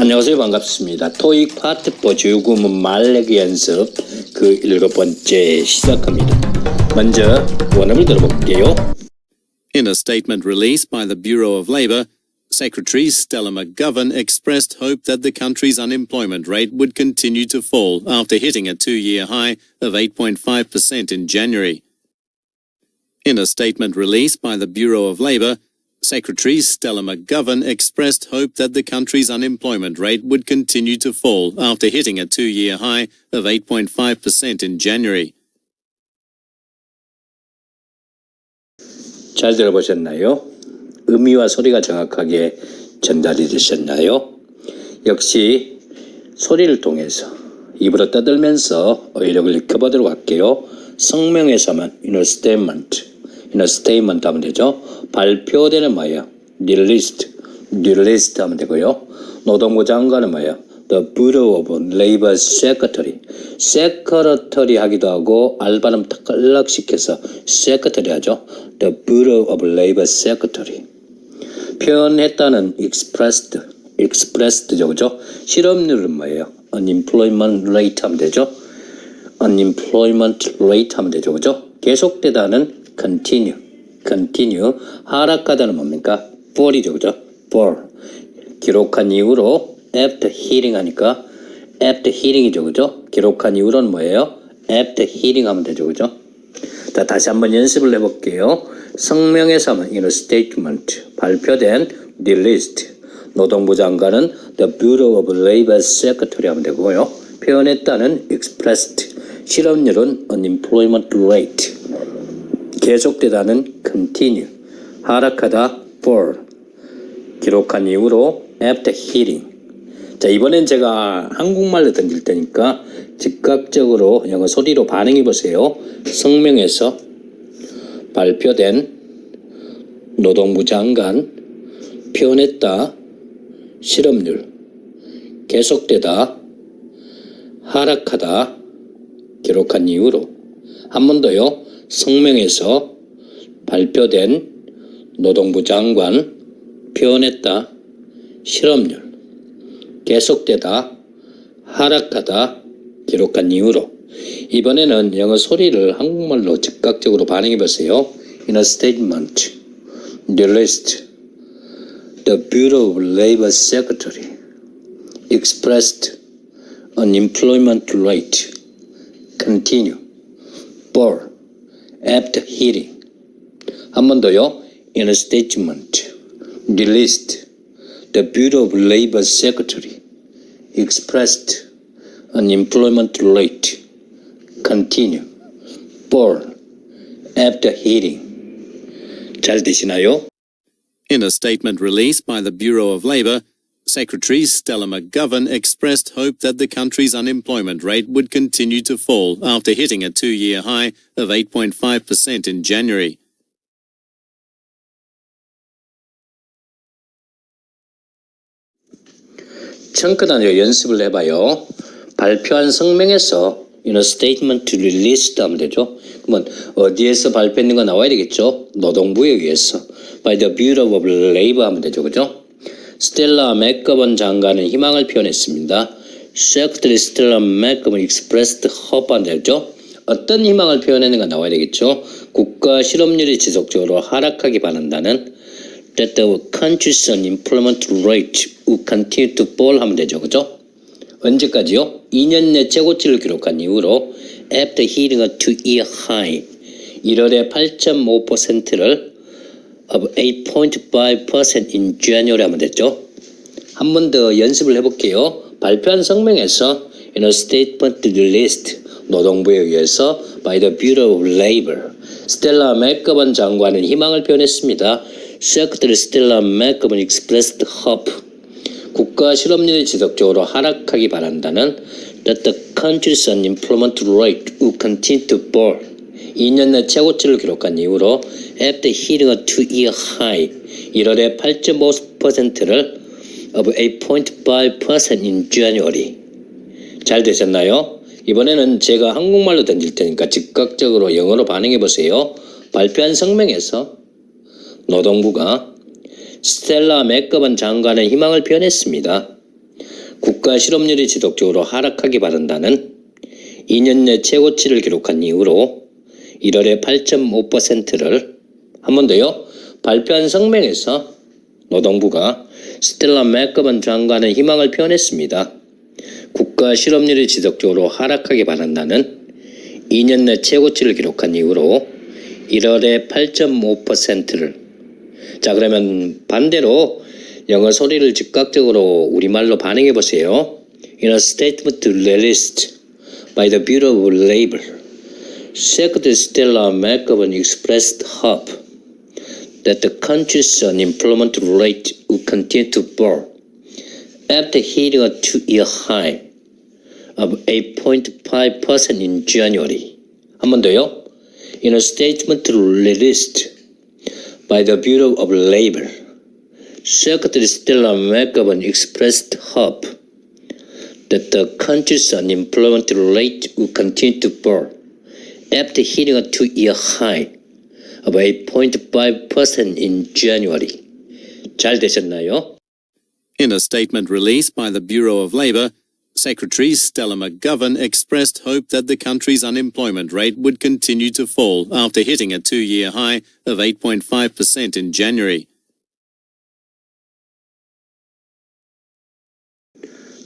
안녕하세요. 반갑습니다. 토익 파트 4 주구문 말레기 연습 그 일곱 번째 시작합니다. 먼저 원어를 들어볼게요. In a statement released by the Bureau of Labour, Secretary Stella McGovern expressed hope that the country's unemployment rate would continue to fall after hitting a two year high of 8.5% in January. In a statement released by the Bureau of Labour, Secretary Stella McGovern expressed hope that the country's unemployment rate would continue to fall after hitting a two year high of 8.5% in January. 잘 들어보셨나요? 의미와 소리가 정확하게 전달이 되셨나요? 역시 소리를 통해서 입으로 떠들면서 의력을 익혀보도록 할게요. 성명에서만 in a statement, a statement 하면 되죠. 발표되는 뭐예요? released, released 하면 되고요. 노동부 장관은 뭐예요? The Bureau of Labor Secretary. Secretary 하기도 하고 알바름 탈락시켜서 Secretary 하죠. The Bureau of Labor Secretary. 표현했다는 expressed, expressed죠, 그죠? 실업률은 뭐예요? unemployment rate 하면 되죠? unemployment rate 하면 되죠, 그죠? 계속되다는 continue, continue. 하락하다는 뭡니까? fall이죠, 그죠? fall. 기록한 이후로 after hearing 하니까 after hearing이죠, 그죠? 기록한 이후로는 뭐예요? after hearing 하면 되죠, 그죠? 자, 다시 한번 연습을 해볼게요. 성명에서 하면 in a statement 발표된 released 노동부 장관은 the Bureau of Labor Secretary 하면 되고요. 표현했다는 expressed 실업률은 unemployment rate 계속되다는 continue 하락하다 fall 기록한 이후로 after hearing 자 이번엔 제가 한국말로 던질 테니까 즉각적으로 영어 소리로 반응해 보세요. 성명에서 발표된 노동부 장관 표현했다 실업률 계속되다 하락하다 기록한 이후로 한번 더요. 성명에서 발표된 노동부 장관 표현했다 실업률 계속되다 하락하다 기록한 이후로 이번에는 영어 소리를 한국말로 즉각적으로 반응해 보세요. In a statement, released, the Bureau of Labor Secretary expressed unemployment rate continue for after hearing 한 번 더요. In a statement, released, the Bureau of Labor Secretary expressed unemployment rate continue for after hearing 잘 되시나요? In a statement released by the Bureau of Labour, Secretary Stella McGovern expressed hope that the country's unemployment rate would continue to fall after hitting a two year high of 8.5% in January. you know, statement released 하면 되죠. 그러면 어디에서 발표했는 거 나와야 되겠죠. 노동부에 의해서 by the Bureau of Labor 하면 되죠. 그죠? 스텔라 맥거번 장관은 희망을 표현했습니다. McGovern expressed hope 하면 되죠. 어떤 희망을 표현했는가 나와야 되겠죠. 국가 실업률이 지속적으로 하락하기 바란다는 that the country's unemployment rate will continue to fall 하면 되죠. 그죠? 언제까지요? 2년 내 최고치를 기록한 이후로 after hitting a two-year high 1월에 8.5%를 of 8.5% in January 하면 됐죠. 한 번 더 연습을 해볼게요. 발표한 성명에서 in a statement released 노동부에 의해서 by the Bureau of Labor 스텔라 맥거번 장관은 희망을 표현했습니다. Secretary Stella McGovern expressed hope 국가 실업률이 지속적으로 하락하기 바란다는 that the country's unemployment rate will continue to fall 2년 내 최고치를 기록한 이후로 after hitting a two-year high 1월에 8.5%를 of 8.5% in January 잘 되셨나요? 이번에는 제가 한국말로 던질 테니까 즉각적으로 영어로 반응해 보세요. 발표한 성명에서 노동부가 스텔라 맥거번 장관의 희망을 표현했습니다. 국가 실업률이 지속적으로 하락하기 바란다는 2년 내 최고치를 기록한 이후로 1월에 8.5%를 한 번 더요. 발표한 성명에서 노동부가 스텔라 맥거번 장관의 희망을 표현했습니다. 국가 실업률이 지속적으로 하락하기 바란다는 2년 내 최고치를 기록한 이후로 1월에 8.5%를 자 그러면 반대로 영어 소리를 즉각적으로 우리말로 반응해 보세요. In a statement released by the Bureau of Labor, Secretary Stella McGovern expressed hope that the country's unemployment rate would continue to fall after hitting a two-year high of 8.5% in January. 한 번 더요. In a statement released by the Bureau of Labor, Secretary Stella McGovern expressed hope that the country's unemployment rate will continue to fall after hitting a two-year high of 8.5% in January. 잘 되셨나요? In a statement released by the Bureau of Labor, Secretary Stella McGovern expressed hope that the country's unemployment rate would continue to fall after hitting a two year high of 8.5% in January.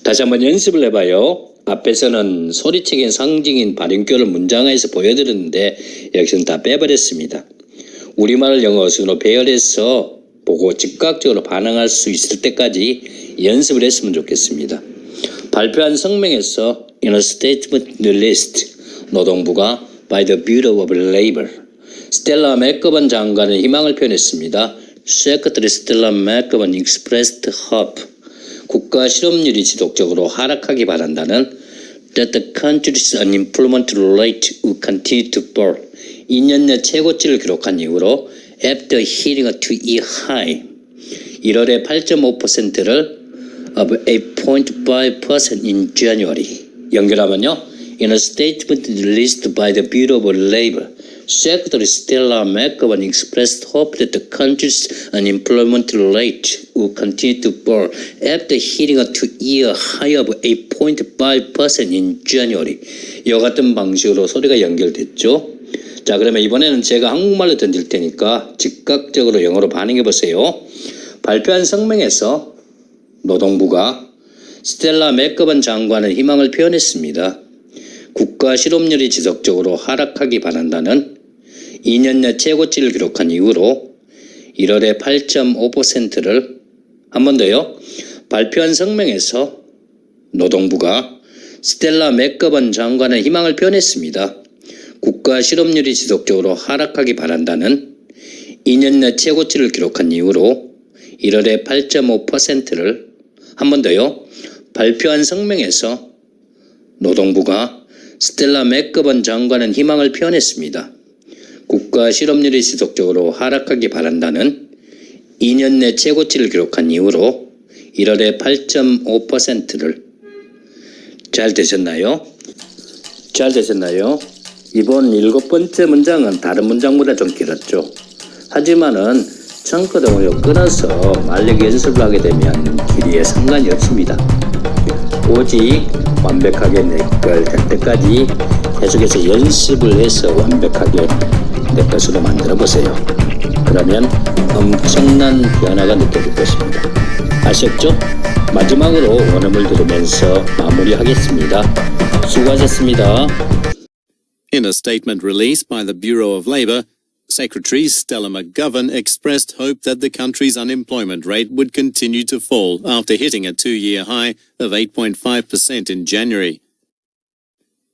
다시 한번 연습을 해봐요. 앞에서는 소리책인 상징인 발음표를 문장에서 보여드렸는데 여기서는 다 빼버렸습니다. 우리말 영어 순으로 배열해서 보고 즉각적으로 반응할 수 있을 때까지 연습을 했으면 좋겠습니다. 발표한 성명에서 in a statement released 노동부가 by the Bureau of Labor 스텔라 맥거번 장관의 희망을 표현했습니다. Secretary Stella McGovern expressed hope 국가 실업률이 지속적으로 하락하기 바란다는 that the country's unemployment rate will continue to fall 2년 내 최고치를 기록한 이후로 after hitting a two-year high 1월에 8.5%를 of 8.5% in January 연결하면요 in a statement released by the Bureau of Labor Secretary Stella McGovern expressed hope that the country's unemployment rate will continue to fall after hitting a two-year high of 8.5% in January. 이와 같은 방식으로 소리가 연결됐죠. 자, 그러면 이번에는 제가 한국말로 던질 테니까 즉각적으로 영어로 반응해 보세요. 발표한 성명에서 노동부가 스텔라 맥거번 장관의 희망을 표현했습니다. 국가 실업률이 지속적으로 하락하기 바란다는 2년 내 최고치를 기록한 이후로 1월에 8.5%를 한 번 더요. 발표한 성명에서 노동부가 스텔라 맥거번 장관의 희망을 표현했습니다. 국가 실업률이 지속적으로 하락하기 바란다는 2년 내 최고치를 기록한 이후로 1월에 8.5%를 한 번 더요. 발표한 성명에서 노동부가 스텔라 맥거번 장관은 희망을 표현했습니다. 국가 실업률이 지속적으로 하락하기 바란다는 2년 내 최고치를 기록한 이후로 1월에 8.5%를 잘 되셨나요? 잘 되셨나요? 이번 일곱 번째 문장은 다른 문장보다 좀 길었죠. 하지만은 청크동을 끊어서 말리기 연습을 하게 되면 길이에 상관이 없습니다. 오직 완벽하게 내걸 될 때까지 계속해서 연습을 해서 완벽하게 내 것으로 만들어 보세요. 그러면 엄청난 변화가 느껴질 것입니다. 아셨죠? 마지막으로 원음을 들으면서 마무리하겠습니다. 수고하셨습니다. In a statement released by the Bureau of Labor, Secretary Stella McGovern expressed hope that the country's unemployment rate would continue to fall after hitting a two year high of 8.5% in January.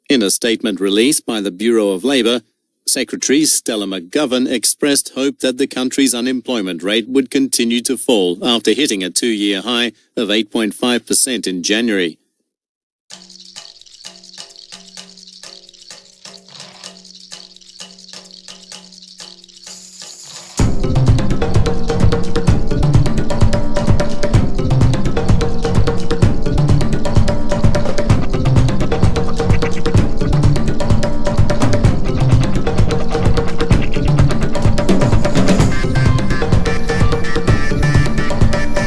In a statement released by the Bureau of Labor, Secretary Stella McGovern expressed hope that the country's unemployment rate would continue to fall after hitting a two year high of 8.5% in January.